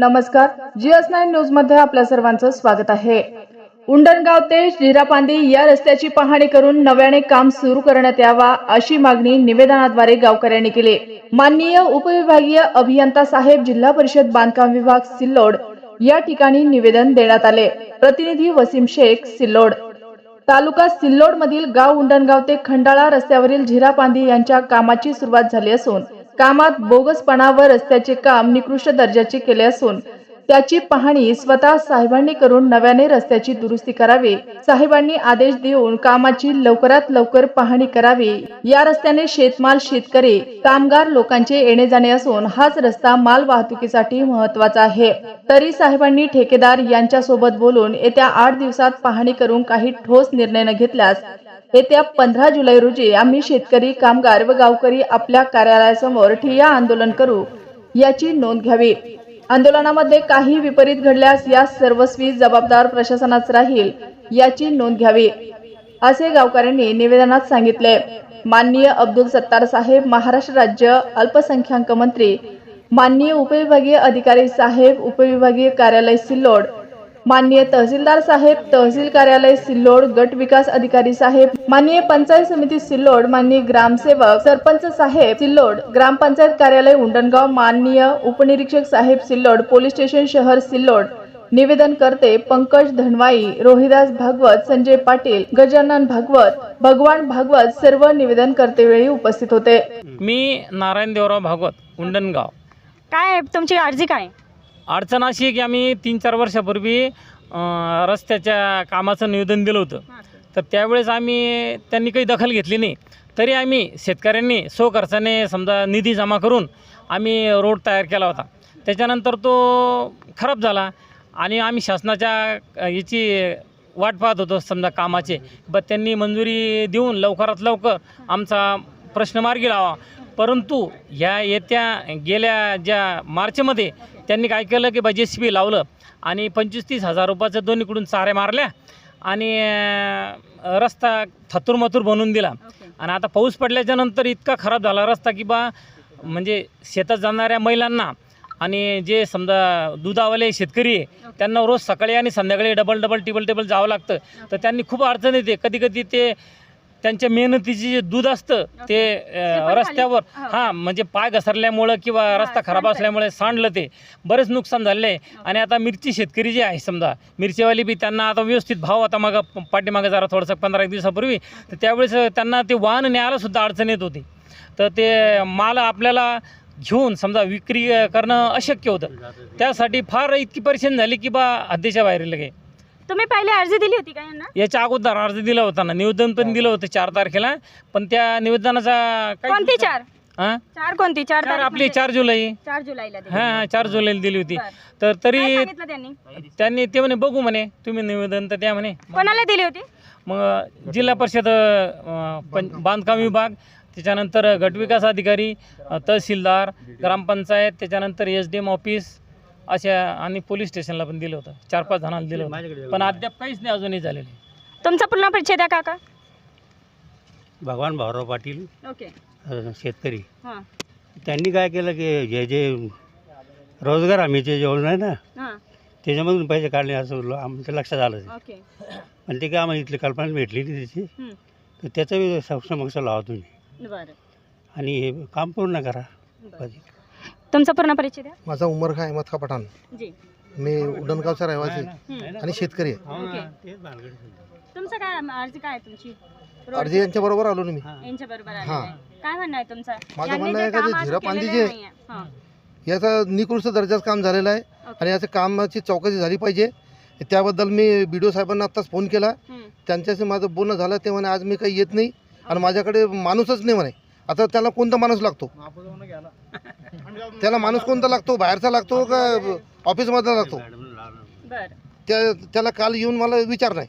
नमस्कार. G S nine न्यूजमध्ये आपल्या सर्वांचं स्वागत आहे. उंडणगाव ते जिरापांदी या रस्त्याची पाहणी करून नव्याने काम सुरू करण्यात यावा अशी मागणी निवेदनाद्वारे गावकऱ्यांनी केली. माननीय उपविभागीय अभियंता साहेब जिल्हा परिषद बांधकाम विभाग सिल्लोड या ठिकाणी निवेदन देण्यात आले. प्रतिनिधी वसीम शेख सिल्लोड. तालुका सिल्लोड मधील गाव उंडणगाव ते खंडाळा रस्त्यावरील झिरापांदी यांच्या कामाची सुरुवात झाली असून कामात बोगसपणा व रस्त्याचे काम निकृष्ट दर्जाचे केले असून त्याची पाहणी स्वतः साहेबांनी करून नव्याने रस्त्याची दुरुस्ती करावी. साहेबांनी आदेश देऊन कामाची लवकरात लवकर पाहणी करावी. या रस्त्याने शेतमाल शेतकरी कामगार लोकांचे येणे जाणे असून हाच रस्ता माल वाहतुकीसाठी महत्त्वाचा आहे. तरी साहेबांनी ठेकेदार यांच्या सोबत बोलून येत्या आठ दिवसात पाहणी करून काही ठोस निर्णय न घेतल्यास येत्या पंधरा जुलै रोजी आम्ही शेतकरी कामगार व गावकरी आपल्या कार्यालयासमोर ठिय्या आंदोलन करू याची नोंद घ्यावी. आंदोलनामध्ये काही विपरीत घडल्यास या सर्वस्वी जबाबदार प्रशासनाच राहील याची नोंद घ्यावी. असे गावकऱ्यांनी निवेदनात सांगितले. माननीय अब्दुल सत्तार साहेब महाराष्ट्र राज्य अल्पसंख्याक मंत्री माननीय उपविभागीय अधिकारी साहेब उपविभागीय कार्यालय सिल्लोड माननीय तहसीलदार साहेब तहसील कार्यालय सिल्लोड गट विकास अधिकारी साहेब माननीय पंचायत समिती सिल्लोड माननीय ग्रामसेवक सरपंच साहेब सिल्लोड ग्रामपंचायत कार्यालय उंडणगाव माननीय उपनिरीक्षक साहेब सिल्लोड पोलीस स्टेशन शहर सिल्लोड निवेदन करते पंकज धनवाई रोहिदास भागवत संजय पाटील गजानन भागवत भगवान भागवत सर्व निवेदन करते वेळी उपस्थित होते. मी नारायण देवराव भागवत उंडणगाव. काय आहे? तुमची अर्जी काय? अडचण अशी आहे की आम्ही तीन चार वर्षापूर्वी अं, रस्त्याच्या कामाचं निवेदन दिलं होतं. तर त्यावेळेस आम्ही त्यांनी काही दखल घेतली नाही. तरी आम्ही शेतकऱ्यांनी स्वखर्चाने समजा निधी जमा करून आम्ही रोड तयार केला होता. त्याच्यानंतर तो खराब झाला आणि आम्ही शासनाच्या अ, याची वाट पाहत होतो समजा कामाचे. पण त्यांनी मंजुरी देऊन लवकरात लवकर आमचा प्रश्न मार्गी लावा. परंतु ह्या येत्या गेल्या ज्या मार्चमध्ये त्यांनी काय केलं की बा जे सी बी लावलं आणि पंचवीस तीस हजार रुपयाचं दोन्हीकडून चाऱ्या मारल्या आणि रस्ता थतूरमथूर बनवून दिला. आणि आता पाऊस पडल्याच्या नंतर इतका खराब झाला रस्ता की बा म्हणजे शेतात जाणाऱ्या महिलांना आणि जे समजा दुधावाले शेतकरी आहे त्यांना रोज सकाळी आणि संध्याकाळी डबल डबल टेबल टेबल जावं लागतं. तर त्यांनी खूप अडचण येते कधी कधी ते त्यांच्या मेहनतीचे जे दूध असतं ते खाली. रस्त्यावर हो. हां म्हणजे पाय घसरल्यामुळं किंवा रस्ता खराब. असल्यामुळे सांडलं ते बरेच नुकसान झालेलं आहे आणि आता मिरची शेतकरी जे आहे समजा मिरचीवाली बी त्यांना आता व्यवस्थित भाव आता मग पाठीमागं जरा थोडंसं पंधरा एक दिवसापूर्वी तर त्यावेळेस त्यांना ते वाहन न्यायला सुद्धा अडचण येत होती तर ते माल आपल्याला घेऊन समजा विक्री करणं अशक्य होतं त्यासाठी फार इतकी परेशान झाली की बा हद्दीच्या बाहेर लगे तुम्ही पहिले अर्जी दिली होती का यांना? याच्या अगोदर अर्ज दिला होता ना. निवेदन पण दिलं होतं चार तारखेला. पण त्या निवेदनाचा काही कोणती चार? हां? चार कोणती? चार चार तारीख आपली म्हणजे? चार जुलै. चार जुलैला दिली. हां हां चार जुलैला दिली होती. बरं. तर काय तरी सांगितलं त्यांनी? त्यांनी ते म्हणे बघू म्हणे तुम्ही निवेदन तर द्या म्हणे. कोणाला दिली होती? मग जिल्हा परिषद अं, पं बांधकाम. विभाग त्याच्यानंतर गटविकास अधिकारी अं, तहसीलदार ग्रामपंचायत त्याच्यानंतर एस डी एम ऑफिस अशा आणि पोलीस स्टेशनला पण दिलं होतं. चार पाच जणांना दिलं होतं. पण अद्याप काहीच नाही अजूनही झालेलं तुमचा पूर्ण परिचय द्या काका. भगवान भाऊराव पाटील ओके. अ, शेतकरी. हां. त्यांनी काय केलं की जे जे रोजगार हमीचे जे योजना आहे ना हां. त्याच्यामधून पैसे काढले असं ल- आमच्या लक्षात आलं ते. ओके. आणि ते काय आम्हाला इथली कल्पना भेटली नाही त्याची. हं. तर त्याचा बी समक्ष लावा तुम्ही. बरं. आणि हे काम पूर्ण करा. बरं. तुमचा पूर्ण परिचय द्या. माझा उमर खा अहमद खा पठाण जी. मी उड्डणगावचा रहिवासी. आणि शेतकरी आहे. ओके. तुमचं काय अर्जी काय आहे तुमची? अर्जी यांच्या बरोबर आलो ना मी. यांच्या बरोबर हां. काय? म्हणणं आहे तुमचं? माझं यांनी म्हणणं जे आहे का काम जे- नाहीये. हां. याचा निकृष्ट दर्जाचं काम झालेलं आहे आणि याचं कामाची चौकशी झाली पाहिजे. त्याबद्दल मी बी डी ओ साहेबांना आत्ताच फोन केला. हं. त्यांच्याशी माझं बोलणं झालं ते म्हणे आज मी काही येत नाही आणि माझ्याकडे माणूसच नाही म्हणे. आता त्याला कोणता माणूस लागतो? त्याला माणूस कोणता लागतो? बाहेरचा लागतो का ऑफिसमधला लागतो? बरं. त्या त्याला काल येऊन मला विचार नाही